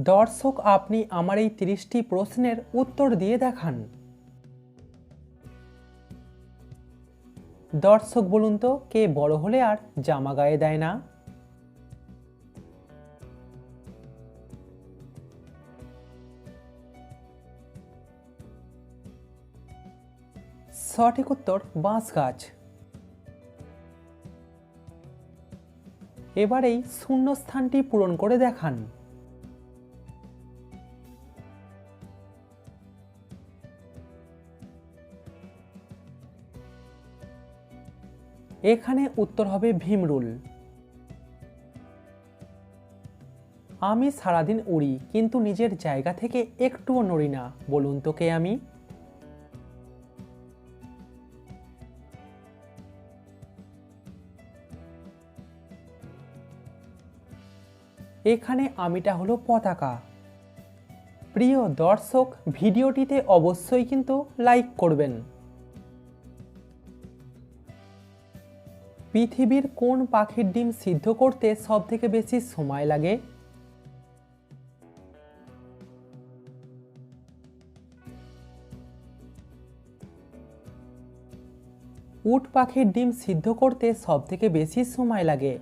দর্শক, আপনি আমার এই তিরিশটি প্রশ্নের উত্তর দিয়ে দেখান। দর্শক, বলুন তো, কে বড় হলে আর জামা গায়ে দেয় না? সঠিক উত্তর, বাঁশ গাছ। এবারেই শূন্যস্থানটি পূরণ করে দেখান। এখানে উত্তর হবে ভীমরুল। আমি সারাদিন উড়ি, কিন্তু নিজের জায়গা থেকে একটুও নড়ি না। বলুন তো কে আমি? এখানে আমিটা হলো পতাকা। প্রিয় দর্শক, ভিডিওটিতে অবশ্যই কিন্তু লাইক করবেন। পৃথিবীর কোন পাখির ডিম সিদ্ধ করতে সব থেকে বেশি সময় লাগে? উট পাখির ডিম সিদ্ধ করতে সব থেকে বেশি সময় লাগে?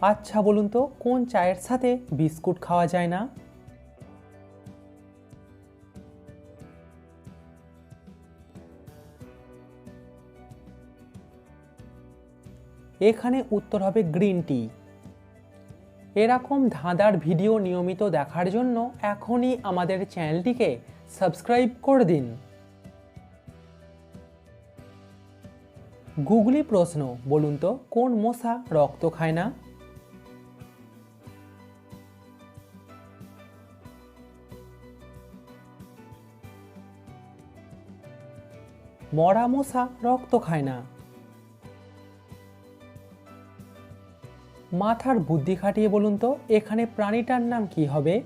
আচ্ছা বলুন তো, কোন চায়ের সাথে বিস্কুট খাওয়া যায় না? এখানে উত্তর হবে গ্রিন টি। এরকম ধাঁধার ভিডিও নিয়মিত দেখার জন্য এখনই আমাদের চ্যানেলটিকে সাবস্ক্রাইব করে দিন। গুগলি প্রশ্ন, বলুন তো, কোন মশা রক্ত খায় না? মরা মশা রক্ত খায় না। মাথার বুদ্ধি খাটিয়ে বলুন তো, এখানে প্রাণীটার নাম কি হবে?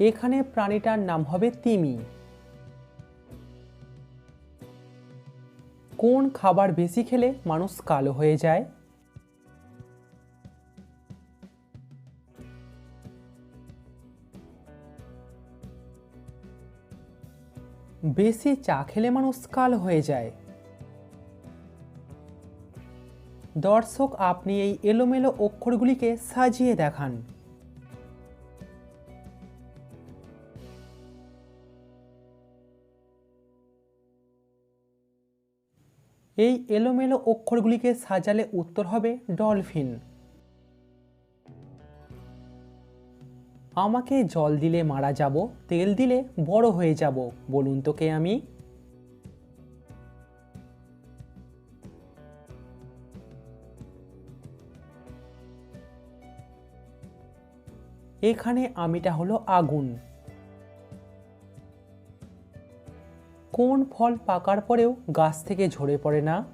এখানে প্রাণীটার নাম হবে তিমি। কোন খাবার বেশি খেলে মানুষ কালো হয়ে যায়? বেশি চা খেলে মানুষ কাল হয়ে যায়। দর্শক, আপনি এই এলোমেলো অক্ষরগুলিকে সাজিয়ে দেখান। এই এলোমেলো অক্ষরগুলিকে সাজালে উত্তর হবে ডলফিন। আমাকে জল দিলে মারা যাব, তেল দিলে বড় হয়ে যাব, বলুন তো কে আমি। এখানে আমিটা হলো আগুন। কোন ফল পাকার পরেও গাছ থেকে ঝরে পড়ে না?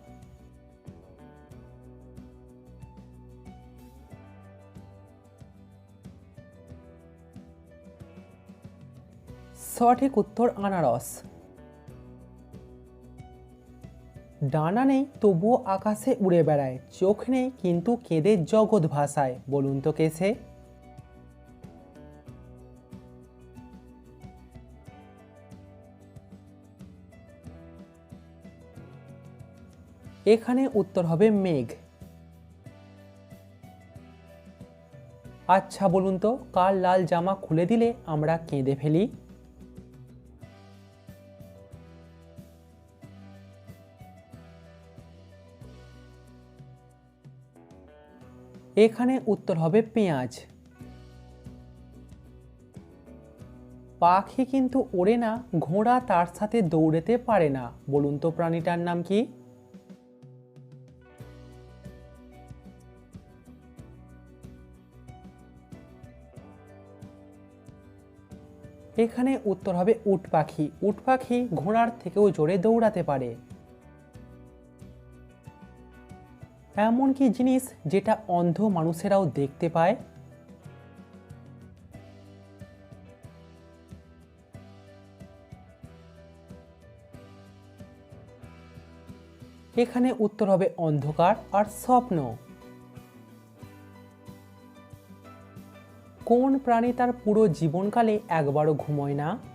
সঠিক উত্তর আনারস। ডানা নেই, তবুও আকাশে উড়ে বেড়ায়, চোখ নেই, কিন্তু কেঁদে জগৎ ভাষায় বলুন তো কেসে এখানে উত্তর হবে মেঘ। আচ্ছা বলুন তো, কার লাল জামা খুলে দিলে আমরা কেঁদে ফেলি? এখানে উত্তর হবে পেঁয়াজ। পাখি কিন্তু ওড়ে না, ঘোড়া তার সাথে দৌড়েতে পারে না। বলুন তো প্রাণীটার নাম কি? এখানে উত্তর হবে উট পাখি। উট পাখি ঘোড়ার থেকেও জোরে দৌড়াতে পারে। এমন কি জিনিস যেটা অন্ধ মানুষেরাও দেখতে পায়? এখানে উত্তর হবে অন্ধকার আর স্বপ্ন। কোন প্রাণী তার পুরো জীবনকালে একবারও ঘুমোয় না?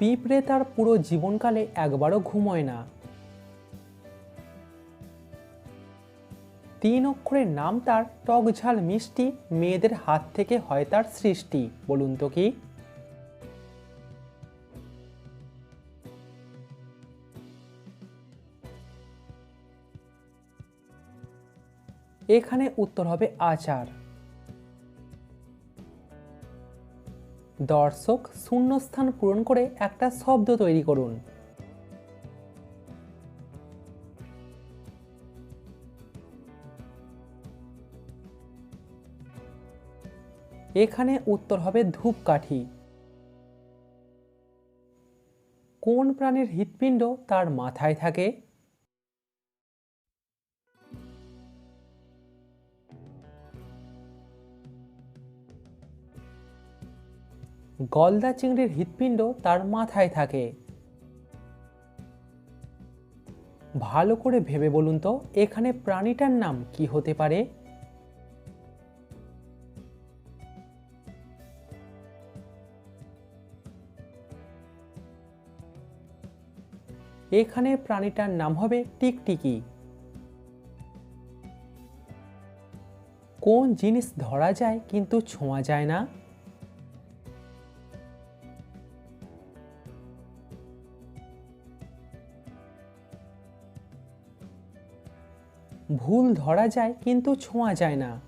পিঁপড়ে তার পুরো জীবনকালে একবারও ঘুমোয় না। তিন অক্ষরের নাম তার টকঝাল মিষ্টি, মেয়েদের হাত থেকে হয় তার সৃষ্টি, বলুন তো কি? এখানে উত্তর হবে আচার। দর্শক শূন্যস্থান পূরণ করে একটা শব্দ তৈরি করুন। এখানে উত্তর হবে ধূপকাঠি। কোন প্রাণীর হৃৎপিণ্ড তার মাথায় থাকে? গলদা চিংড়ির হৃৎপিণ্ড তার মাথায় থাকে। ভালো করে ভেবে বলুন তো, এখানে প্রাণীটার নাম কি হতে পারে? এখানে প্রাণীটার নাম হবে টিকটিকি। কোন জিনিস ধরা যায় কিন্তু ছোঁয়া যায় না? ভুল ধরা যায় কিন্তু ছোঁয়া যায় না।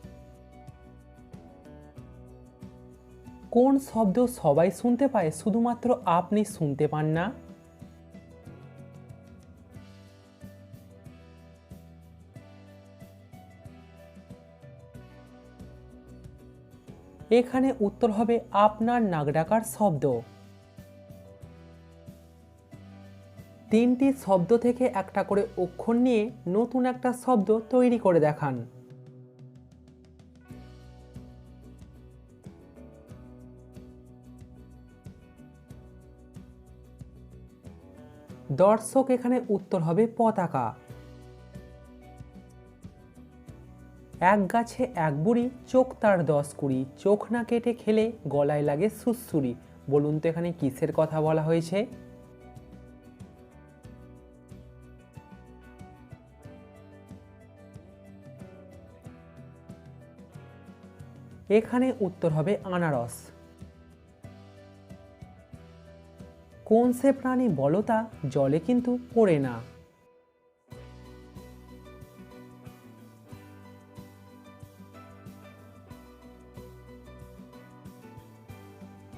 কোন শব্দ সবাই শুনতে পায়, শুধুমাত্র আপনি শুনতে পান না? এখানে উত্তর হবে আপনার নাক ডাকার শব্দ। তিনটি শব্দ থেকে একটা করে অক্ষর নিয়ে নতুন একটা শব্দ তৈরি করে দেখান। দর্শক, এখানে উত্তর হবে পতাকা। এক গাছে এক বুড়ি, চোখ তার দশ কুড়ি। চোখ না কেটে খেলে গলায় লাগে সুসুরি বলুন তো এখানে কিসের কথা বলা হয়েছে? এখানে উত্তর হবে আনারস। কোন সে প্রাণী বলতা জলে কিন্তু পড়ে না।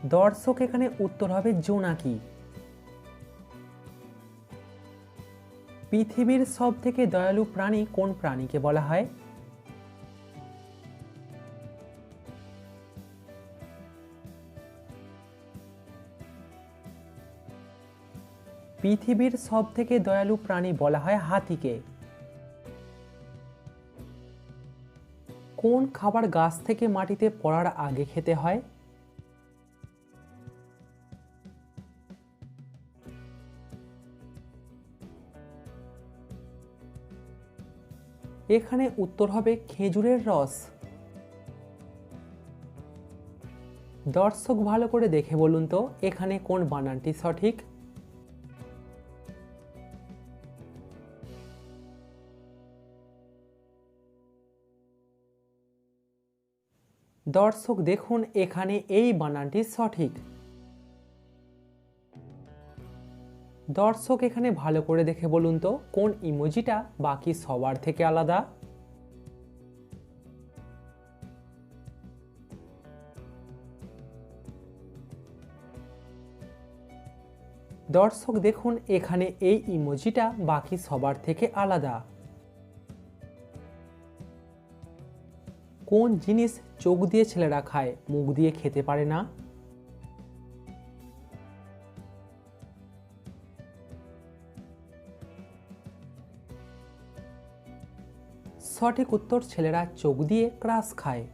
দর্শক, এখানে উত্তর হবে জোনাকি। পৃথিবীর সব থেকে দয়ালু প্রাণী কোন প্রাণীকে বলা হয়? পৃথিবীর সব থেকে দয়ালু প্রাণী বলা হয় হাতিকে। কোন খাবার গাছ থেকে মাটিতে পড়ার আগে খেতে হয়? এখানে উত্তর হবে খেজুরের রস। দর্শক ভালো করে দেখে বলুন তো, এখানে কোন বানানটি সঠিক? দর্শক দেখুন, এখানে এই বানানটি সঠিক। দর্শক এখানে ভালো করে দেখে বলুন তো, কোন ইমোজিটা বাকি সবার থেকে আলাদা? দর্শক দেখুন, এখানে এই ইমোজিটা বাকি সবার থেকে আলাদা। কোন জিনিস চোখ দিয়ে ছেলেরা খায়? মুখ দিয়ে খেতে পারে না। সঠিক উত্তর ছেলেরা চোখ দিয়ে ক্রাশ খায়।